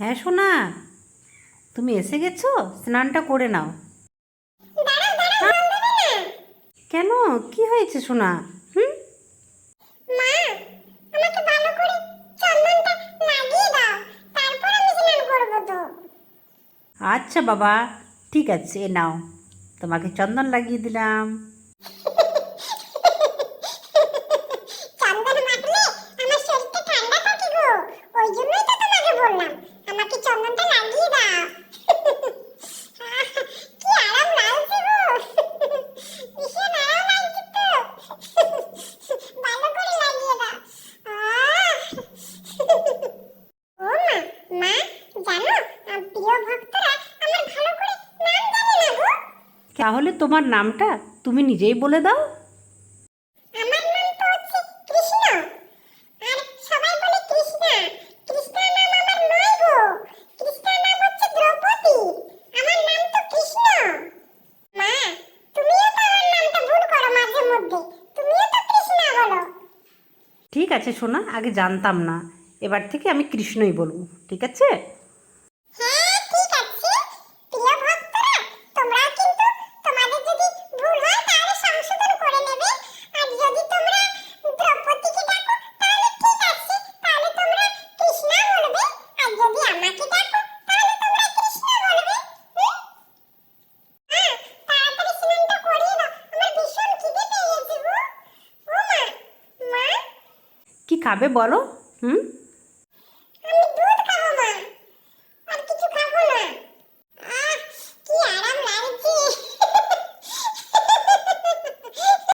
হ্যাঁ সোনা। তুমি এসে গেছো? স্নানটা করে নাও। কেন? কি হয়েছে সোনা? হুম? আচ্ছা বাবা। ঠিক আছে নাও। তোমাকে চন্দন লাগিয়ে দিলাম চন্দন মাখলে আমার শরীরটা ঠান্ডা থাকে গো ওই জন্যই তো তোমাকে বললাম আমাকে চন্দনটা লাগিয়ে দাও কি আরাম লাগছে গো ভীষণ আরাম লাগছে তো ভালো করে লাগিয়ে দাও আহ! ও মা মা প্রিয় ভক্তরা আমার ভালো করে নাম জানে না গো। তাহলে তোমার নামটা তুমি নিজেই বলে দাও। আমার নাম তো হচ্ছে কৃষ্ণ। আর সবাই বলে কৃষ্ণা। কৃষ্ণার নাম আমার নয় গো। কৃষ্ণার নাম হচ্ছে দ্রৌপদী। আমার নাম তো কৃষ্ণ। মা তুমিও তো আমার নামটা ভুল করো মাঝে মধ্যে। তুমিও তো কৃষ্ণা বলো। ঠিক আছে সোনা আগে জানতাম না। এবার থেকে আমি কৃষ্ণই বলব ঠিক আছে হ্যাঁ ঠিক আছে প্রিয় ভক্তরা তোমরাও কিন্তু তোমাদের যদি ভুল হয় তাহলে সংশোধন করে নেবে আর যদি তোমরা দ্রৌপদীকে ডাকো তাহলে ঠিক আছে তাহলে তোমরা কৃষ্ণা বলবে আর যদি আমাকে ডাকো তাহলে তোমরা কৃষ্ণ বলবে হুম? হ্যাঁ তাড়াতাড়ি স্নানটা করিয়ে দাও আমার ভীষণ খিদে পেয়ে গেছে গো ও মা মা কি খাবে বলো হুম?